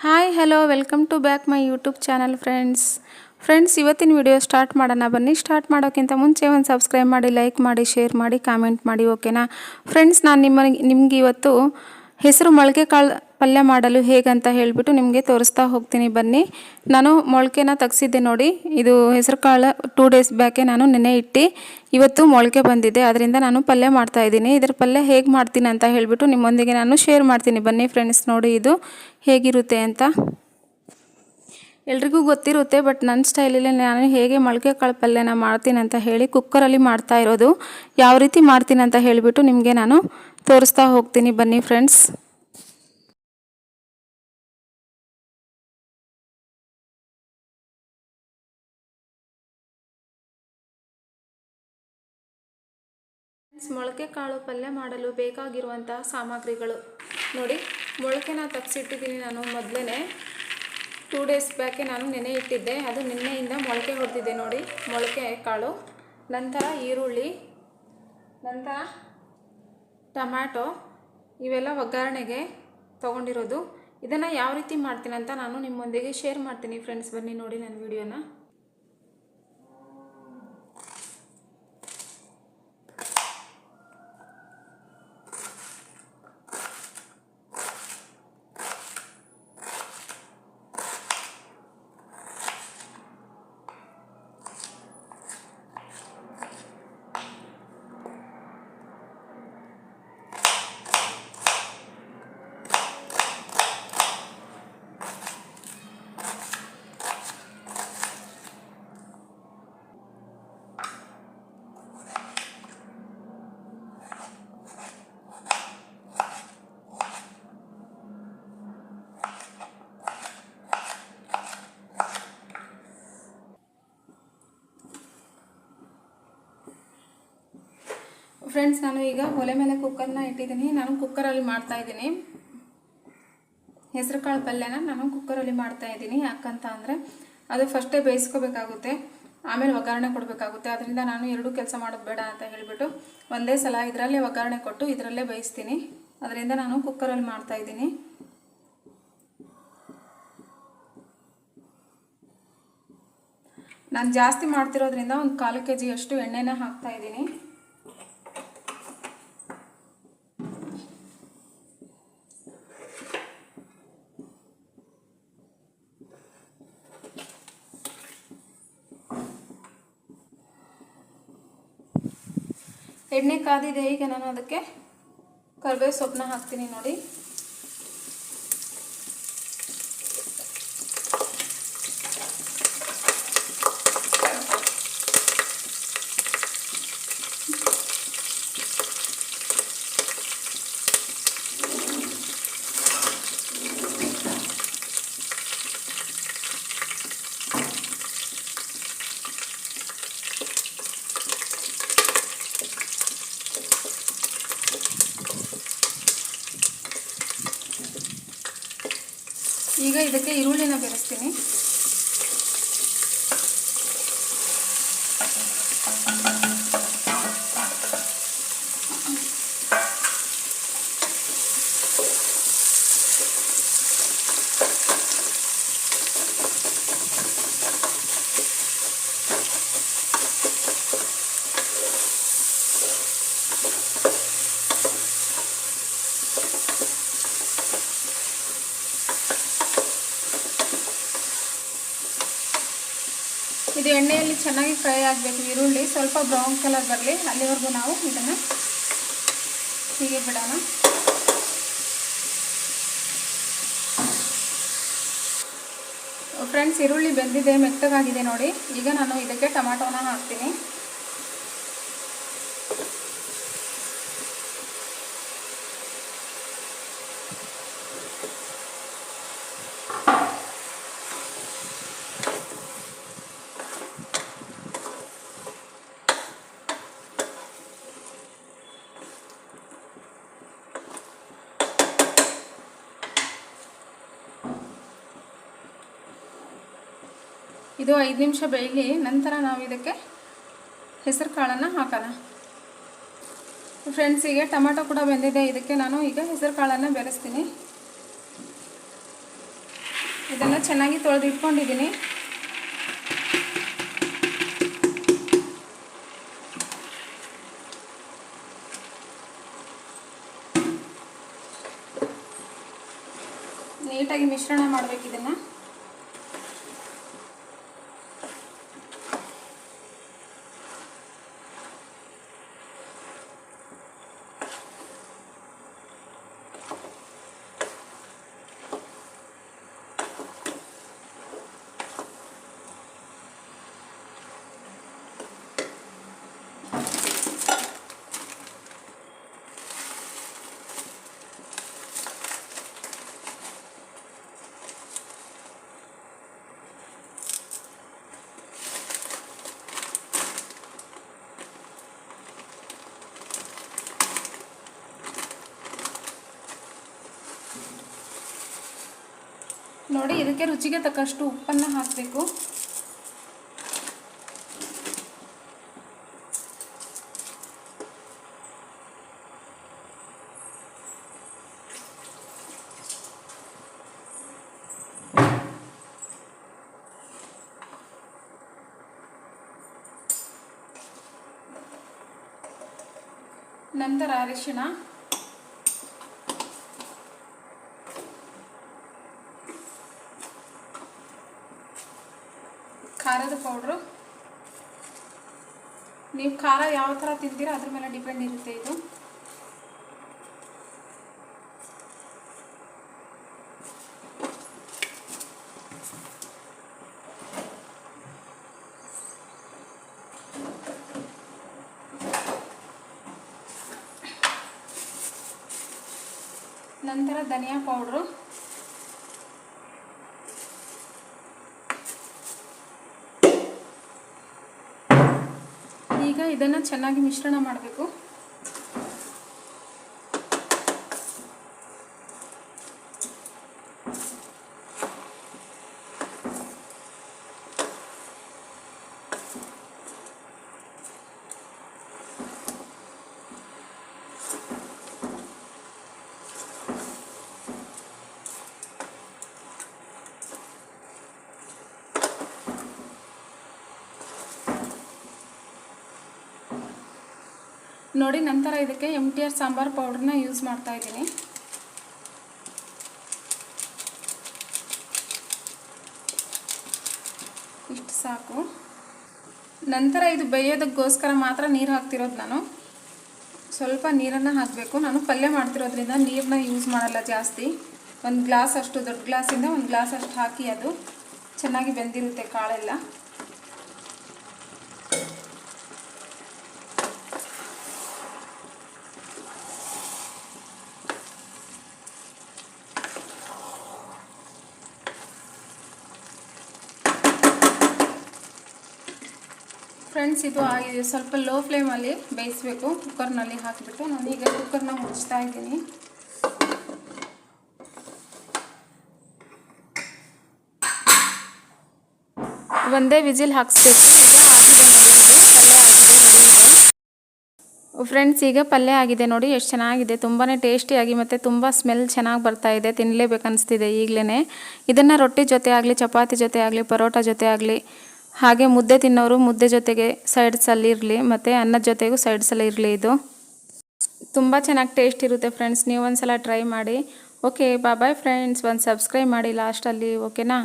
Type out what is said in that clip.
Hi hello welcome to back my YouTube channel friends friends ಇವತ್ತಿನ video start ಮಾಡೋಣ. ಬನ್ನಿ start ಮಾಡೋಕ್ಕಿಂತ ಮುಂಚೆ ಒಂದು ಸಬ್ಸ್ಕ್ರೈಬ್ ಮಾಡಿ ಲೈಕ್ ಮಾಡಿ ಶೇರ್ ಮಾಡಿ ಕಾಮೆಂಟ್ ಮಾಡಿ ಓಕೆನಾ ಫ್ರೆಂಡ್ಸ್ ನಾನು ನಿಮ್ಮ ನಿಮ್ಗೆ ಇವತ್ತು ಹೆಸರು ಮೊಳಕೆ ಕಾಳು ಪಲ್ಯ ಮಾಡಲು ಹೇಗಂತ ಹೇಳಿಬಿಟ್ಟು ನಿಮಗೆ ತೋರಿಸ್ತಾ ಹೋಗ್ತೀನಿ ಬನ್ನಿ. ನಾನು ಮೊಳಕೆನ ತೆಗ್ಸಿದ್ದೆ ನೋಡಿ. ಇದು ಹೆಸರು ಕಾಳು ಟೂ ಡೇಸ್ ಬ್ಯಾಕೆ ನಾನು ನೆನೆ ಇಟ್ಟು. ಇವತ್ತು ಮೊಳಕೆ ಬಂದಿದೆ. ಅದರಿಂದ ನಾನು ಪಲ್ಯ ಮಾಡ್ತಾ ಇದ್ದೀನಿ. ಇದರ ಪಲ್ಯ ಹೇಗೆ ಮಾಡ್ತೀನಿ ಅಂತ ಹೇಳಿಬಿಟ್ಟು ನಿಮ್ಮೊಂದಿಗೆ ನಾನು ಶೇರ್ ಮಾಡ್ತೀನಿ ಬನ್ನಿ ಫ್ರೆಂಡ್ಸ್ ನೋಡಿ ಇದು ಹೇಗಿರುತ್ತೆ ಅಂತ. ಎಲ್ರಿಗೂ ಗೊತ್ತಿರುತ್ತೆ ಬಟ್ ನನ್ನ ಸ್ಟೈಲಲ್ಲಿ ನಾನು ಹೇಗೆ ಮೊಳಕೆ ಕಾಳು ಪಲ್ಯನ ಮಾಡ್ತೀನಿ ಅಂತ ಹೇಳಿ ಕುಕ್ಕರಲ್ಲಿ ಮಾಡ್ತಾ ಇರೋದು. ಯಾವ ರೀತಿ ಮಾಡ್ತೀನಿ ಅಂತ ಹೇಳಿಬಿಟ್ಟು ನಿಮಗೆ ನಾನು ತೋರಿಸ್ತಾ ಹೋಗ್ತೀನಿ ಬನ್ನಿ ಫ್ರೆಂಡ್ಸ್ ಮೊಳಕೆ ಕಾಳು ಪಲ್ಯ ಮಾಡಲು ಬೇಕಾಗಿರುವಂತಹ ಸಾಮಗ್ರಿಗಳು. ನೋಡಿ ಮೊಳಕೆನ ತಗ್ಸಿಟ್ಟಿದ್ದೀನಿ ನಾನು ಮೊದಲೇ ಟೂ ಡೇಸ್ ಬ್ಯಾಕೆ ನಾನು ನೆನೆ ಇಟ್ಟಿದ್ದೆ. ಅದು ನಿನ್ನೆಯಿಂದ ಮೊಳಕೆ ಹೊಡೆದಿದ್ದೆ ನೋಡಿ, ಮೊಳಕೆ ಕಾಳು. ನಂತರ ಈರುಳ್ಳಿ, ನಂತರ ಟೊಮ್ಯಾಟೊ, ಇವೆಲ್ಲ ಒಗ್ಗರಣೆಗೆ ತೊಗೊಂಡಿರೋದು. ಇದನ್ನು ಯಾವ ರೀತಿ ಮಾಡ್ತೀನಿ ಅಂತ ನಾನು ನಿಮ್ಮೊಂದಿಗೆ ಶೇರ್ ಮಾಡ್ತೀನಿ ಫ್ರೆಂಡ್ಸ್ ಬನ್ನಿ ನೋಡಿ ನನ್ನ ವಿಡಿಯೋನ ಫ್ರೆಂಡ್ಸ್ ನಾನು ಈಗ ಒಲೆ ಮೇಲೆ ಕುಕ್ಕರ್ನ ಇಟ್ಟಿದ್ದೀನಿ. ನಾನು ಕುಕ್ಕರಲ್ಲಿ ಮಾಡ್ತಾ ಇದ್ದೀನಿ. ಹೆಸರು ಕಾಳು ಪಲ್ಯನ ನಾನು ಕುಕ್ಕರಲ್ಲಿ ಮಾಡ್ತಾ ಇದ್ದೀನಿ. ಯಾಕಂತ ಅಂದರೆ ಅದು ಫಸ್ಟೇ ಬೇಯಿಸ್ಕೋಬೇಕಾಗುತ್ತೆ. ಆಮೇಲೆ ಒಗ್ಗರಣೆ ಕೊಡಬೇಕಾಗುತ್ತೆ. ಅದರಿಂದ ನಾನು ಎರಡೂ ಕೆಲಸ ಮಾಡೋದು ಬೇಡ ಅಂತ ಹೇಳಿಬಿಟ್ಟು ಒಂದೇ ಸಲ ಇದರಲ್ಲೇ ಒಗ್ಗರಣೆ ಕೊಟ್ಟು ಇದರಲ್ಲೇ ಬೇಯಿಸ್ತೀನಿ. ಅದರಿಂದ ನಾನು ಕುಕ್ಕರಲ್ಲಿ ಮಾಡ್ತಾ ಇದ್ದೀನಿ. ನಾನು ಜಾಸ್ತಿ ಮಾಡ್ತಿರೋದ್ರಿಂದ ಒಂದು ಕಾಲು ಕೆ ಜಿಯಷ್ಟು ಎಣ್ಣೆನ ಹಾಕ್ತಾ ಎಣ್ಣೆ ಕಾದಿದೆ ಈಗ ನಾನು ಅದಕ್ಕೆ ಕರಿಬೇವು ಸೊಪ್ಪನ್ನ ಹಾಕ್ತೀನಿ ನೋಡಿ. ಈಗ ಇದಕ್ಕೆ ಈರುಳ್ಳಿನ ಬೆರೆಸ್ತೀನಿ. ಇದು ಎಣ್ಣೆಯಲ್ಲಿ ಚೆನ್ನಾಗಿ ಫ್ರೈ ಆಗಬೇಕು, ಈರುಳ್ಳಿ ಸ್ವಲ್ಪ ಬ್ರೌನ್ ಕಲರ್ ಬರಲಿ. ಅಲ್ಲಿವರೆಗೂ ನಾವು ಇದನ್ನು ಹೀಗೆ ಬಿಡೋಣ. ಫ್ರೆಂಡ್ಸ್, ಈರುಳ್ಳಿ ಬೆಂದಿದೆ, ಮೆತ್ತಗಾಗಿದೆ ನೋಡಿ. ಈಗ ನಾನು ಇದಕ್ಕೆ ಟೊಮ್ಯಾಟೋನ ಹಾಕ್ತೀನಿ. ಇದು ಐದು ನಿಮಿಷ ಬೇಯಲಿ, ನಂತರ ನಾವು ಇದಕ್ಕೆ ಹೆಸರು ಕಾಳನ್ನು ಹಾಕೋಣ. ಫ್ರೆಂಡ್ಸ್ ಈಗ ಟೊಮೆಟೊ ಕೂಡ ಬೆಂದಿದೆ. ಇದಕ್ಕೆ ನಾನು ಈಗ ಹೆಸರು ಕಾಳನ್ನು ಬೆರೆಸ್ತೀನಿ. ಇದನ್ನು ಚೆನ್ನಾಗಿ ತೊಳೆದು ಇಟ್ಕೊಂಡಿದ್ದೀನಿ ನೀಟಾಗಿ ಮಿಶ್ರಣ ಮಾಡಬೇಕು ಇದನ್ನು. ನೋಡಿ ಇದಕ್ಕೆ ರುಚಿಗೆ ತಕ್ಕಷ್ಟು ಉಪ್ಪನ್ನು ಹಾಕಬೇಕು. ನಂತರ ಅರಿಶಿಣ. ಖಾರದ ಪೌಡ್ರು ನೀವು ಖಾರ ಯಾವ ಥರ ತಿಂತೀರೋ ಅದ್ರ ಮೇಲೆ ಡಿಪೆಂಡ್ ಇರುತ್ತೆ ಇದು. ನಂತರ ಧನಿಯಾ ಪೌಡ್ರು ಈಗ ಇದನ್ನು ಚೆನ್ನಾಗಿ ಮಿಶ್ರಣ ಮಾಡಬೇಕು. ನೋಡಿ, ನಂತರ ಇದಕ್ಕೆ ಎಂ ಟಿ ಆರ್ ಸಾಂಬಾರ್ ಪೌಡ್ರನ್ನ ಯೂಸ್ ಮಾಡ್ತಾ ಇದ್ದೀನಿ. ಇಷ್ಟು ಸಾಕು. ನಂತರ ಇದು ಬೇಯೋದಕ್ಕೋಸ್ಕರ ಮಾತ್ರ ನೀರು ಹಾಕ್ತಿರೋದು ನಾನು. ಸ್ವಲ್ಪ ನೀರನ್ನು ಹಾಕಬೇಕು. ನಾನು ಪಲ್ಯ ಮಾಡ್ತಿರೋದ್ರಿಂದ ನೀರನ್ನ ಯೂಸ್ ಮಾಡಲ್ಲ ಜಾಸ್ತಿ. ಒಂದು ಗ್ಲಾಸ್ ಅಷ್ಟು, ದೊಡ್ಡ ಗ್ಲಾಸಿಂದ ಒಂದು ಗ್ಲಾಸ್ ಅಷ್ಟು ಹಾಕಿ ಅದು ಚೆನ್ನಾಗಿ ಬೆಂದಿರುತ್ತೆ ಕಾಳೆಲ್ಲ. ಫ್ರೆಂಡ್ಸ್, ಇದು ಆಗಿದೆ. ಸ್ವಲ್ಪ ಲೋ ಫ್ಲೇಮಲ್ಲಿ ಬೇಯಿಸಬೇಕು. ಕುಕ್ಕರ್ನಲ್ಲಿ ಹಾಕಿಬಿಟ್ಟು ನಾನೀಗ ಕುಕ್ಕರ್ನ ಮುಚ್ತಾ ಇದ್ದೀನಿ. ಒಂದೇ ವಿಜಿಲ್ ಹಾಕಿಸ್ಬೇಕು. ಈಗ ಆಗಿದೆ ನೋಡಿ ಇದು ಪಲ್ಯ ಆಗಿದೆ ಇದು ಫ್ರೆಂಡ್ಸ್, ಈಗ ಪಲ್ಯ ಆಗಿದೆ ನೋಡಿ, ಎಷ್ಟು ಚೆನ್ನಾಗಿದೆ. ತುಂಬಾ ಟೇಸ್ಟಿಯಾಗಿ ಮತ್ತು ತುಂಬ ಸ್ಮೆಲ್ ಚೆನ್ನಾಗಿ ಬರ್ತಾ ಇದೆ. ತಿನ್ನಲೇಬೇಕು ಅನಿಸ್ತಿದೆ ಈಗಲೇ ಇದನ್ನು ರೊಟ್ಟಿ ಜೊತೆ ಆಗಲಿ, ಚಪಾತಿ ಜೊತೆ ಆಗಲಿ, ಪರೋಟ ಜೊತೆ ಆಗಲಿ ಹಾಗೆ ಮುದ್ದೆ ತಿನ್ನೋರು ಮುದ್ದೆ ಜೊತೆಗೆ ಸೈಡ್ಸಲ್ಲಿ ಇರಲಿ, ಮತ್ತು ಅನ್ನದ ಜೊತೆಗೂ ಸೈಡ್ಸಲ್ಲಿ ಇರಲಿ ಇದು. ತುಂಬ ಚೆನ್ನಾಗಿ ಟೇಸ್ಟ್ ಇರುತ್ತೆ ಫ್ರೆಂಡ್ಸ್ ನೀವು ಒಂದು ಸಲ ಟ್ರೈ ಮಾಡಿ. ಓಕೆ ಬಾಯ್ ಫ್ರೆಂಡ್ಸ್ ಒಂದು ಸಬ್ಸ್ಕ್ರೈಬ್ ಮಾಡಿ ಲಾಸ್ಟಲ್ಲಿ ಓಕೆನಾ